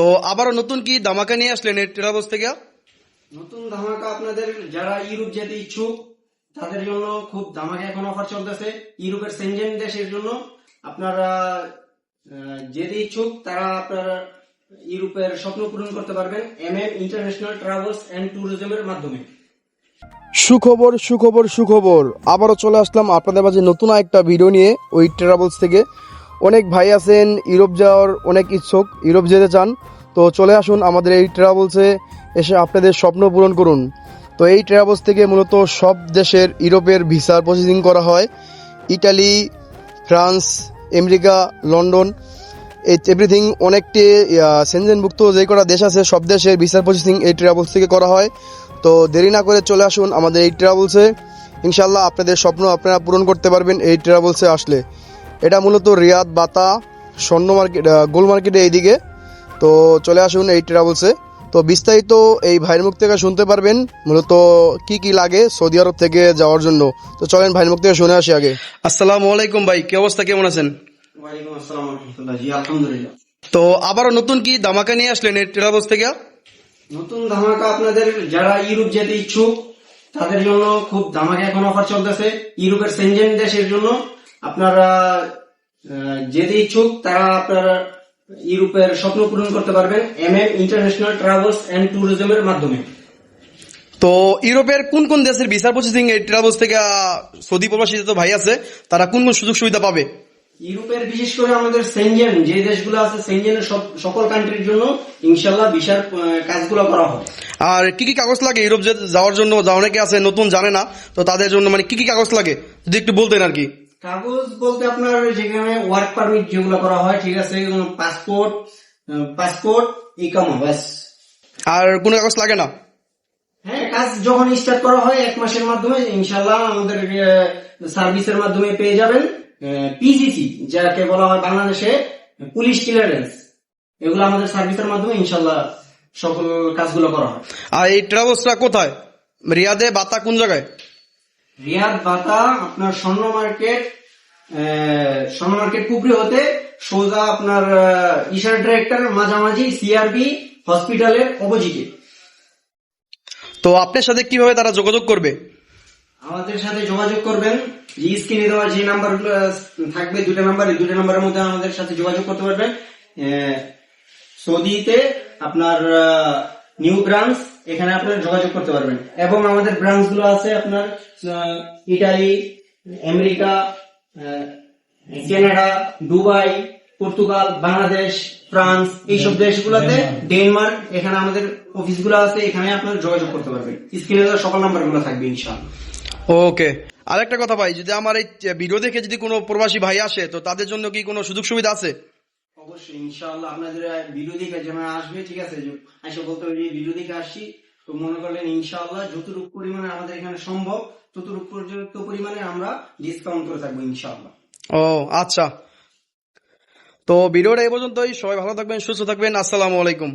তো আবারও নতুন কি ধামাকা নিয়ে আসলেন এই ট্রাভেলস থেকে? নতুন ধামাকা আপনাদের যারা ইউরোপ যেতে ইচ্ছুক তাদের জন্য খুব ধামাকা এখন অফার চলতেছে। ইউরোপের সেনজেন দেশের জন্য আপনারা যেতে ইচ্ছুক তারা আপনারা ইউরোপের স্বপ্ন পূরণ করতে পারবেন M M international travels and ট্যুরিজমের মাধ্যমে। সুখবর সুখবর সুখবর। আবারও চলে আসলাম আপনাদের মাঝে নতুন একটা ভিডিও নিয়ে ওই ট্রাভেলস থেকে। অনেক ভাই আছেন, ইউরোপ যাওয়ার অনেক ইচ্ছুক, ইউরোপ যেতে চান। তো চলে আসুন আমাদের এই ট্রাভেলসে এসে আপনাদের স্বপ্ন পূরণ করুন। তো এই ট্রাভেলস থেকে মূলত সব দেশের ইউরোপের ভিসার প্রসেসিং করা হয়। ইটালি, ফ্রান্স, আমেরিকা, লন্ডন, এই এভরিথিং অনেকটি সেনজেনভুক্ত যে কটা দেশ আছে, সব দেশের ভিসার প্রসেসিং এই ট্রাভেলস থেকে করা হয়। তো দেরি না করে চলে আসুন আমাদের এই ট্রাভেলসে ইনশাল্লাহ আপনাদের স্বপ্ন আপনারা পূরণ করতে পারবেন এই ট্রাভেলসে আসলে। এটা মূলত রিয়াদ বাতা স্বর্ণ মার্কেট গোল মার্কেটে এইদিকে। তো চলে আসুন এই ট্রাভেলসে। তো বিস্তারিত এই ভাইয়ের মুখ থেকে শুনতে পারবেন মূলত কি কি লাগে সৌদি আরব থেকে যাওয়ার জন্য। তো চলেন ভাইয়ের মুখ থেকে শুনে আসি আগে। আসসালামু আলাইকুম ভাই কি অবস্থা কেমন আছেন? তো আবারও নতুন কি ধামাকা নিয়ে আসলেন এই ট্রাভেলস থেকে? নতুন ধামাকা আপনাদের যারা ইউরোপ যেতে ইচ্ছুক তাদের জন্য খুব ধামাকা এখন অফার চলতেছে। ইউরোপের সেনজেন দেশের জন্য আপনারা যেতে ইচ্ছুক তারা আপনারা ইউরোপের স্বপ্ন পূরণ করতে পারবেন M M international travels and ট্যুরিজমের মাধ্যমে। তো ইউরোপের কোন কোন দেশের ভিসা প্রসেসিং এই ট্রাভেলস থেকে সৌদি প্রবাসী যত ভাই আছে তারা কোন কোন সুযোগ সুবিধা পাবে? ইউরোপের বিশেষ করে আমাদের সেনজেন যে দেশগুলো আছে সেনজেনের সকল কান্ট্রির জন্য ইনশাল্লাহ ভিসার কাজগুলো করা হয় আর কি কি কাগজ লাগে ইউরোপ যাওয়ার জন্য? যা অনেকে আছে নতুন জানে না তো তাদের জন্য মানে কি কি কাগজ লাগে? যদি একটু বলতেন আর কি। কাগজ বলতে আপনার যেখানে ওয়ার্ক পারমিট যেগুলো করা হয় ঠিক আছে পাসপোর্ট পাসপোর্ট ইকামা ব্যাস আর কোনো কাগজ লাগে না? হ্যাঁ কাজ যখন স্টার্ট করা হয় এক মাসের মাধ্যমে ইনশাল্লাহ আমাদের সার্ভিসের মাধ্যমে পেয়ে যাবেন পিজিসি যাকে বলা হয় বাংলাদেশে পুলিশ ক্লিয়ারেন্স এগুলো আমাদের সার্ভিসের মাধ্যমে ইনশাল্লাহ সকল কাজগুলো করা হয়। আর এই ট্রাভেলসটা কোথায়? রিয়াদে বাতা কোন জায়গায়? রিয়াদ বাতা আপনার স্বর্ণ মার্কেট স্বর্ণ মার্কেট কুপরি হতে সোজা আপনার ইশার ডিরেক্টর মাঝামাঝি সিআরবি হসপিটালের অপোজিটে তো আপনার সাথে কীভাবে তারা যোগাযোগ করবে? আমাদের সাথে যোগাযোগ করবেন। যে স্ক্রিনে দেওয়া যে নাম্বার থাকবে দুটো নাম্বার এই দুটো নাম্বারের মধ্যে আমাদের সাথে যোগাযোগ করতে পারবেন। সৌদিতে আপনার নিউ ব্রাঞ্চ এখানে আপনারা যোগাযোগ করতে পারবেন। এবং আমাদের ব্রাঞ্চগুলো আছে আপনার Italy America Canada Dubai Portugal Bangladesh France এইসব দেশগুলোতে ডেনমার্ক এখানে আমাদের অফিসগুলো আছে এখানে আপনারা যোগাযোগ করতে পারবেন। স্ক্রিনে সকল নাম্বারগুলো থাকবে ইনশাআল্লাহ। ওকে। আরেকটা কথা ভাই যদি আমার এই ভিডিও দেখে যদি কোনো প্রবাসী ভাই আসে তো তাদের জন্য কি কোনো সুযোগ সুবিধা আছে? অবশ্যই, ইনশাআল্লাহ আপনাদের বিরোধী যেমন আসবে, ঠিক আছে আইসা বলতে হবে বিরোধী আসছি তো মনে করলেন ইনশাআল্লাহ যতটুকু পরিমাণে আমাদের এখানে সম্ভব, ততটুকু পর্যন্ত পরিমাণে আমরা ডিসকাউন্ট করে থাকব ইনশাআল্লাহ। ও আচ্ছা। তো ভিডিওটা এই পর্যন্তই, সবাই ভালো থাকবেন, সুস্থ থাকবেন, আসসালামু আলাইকুম।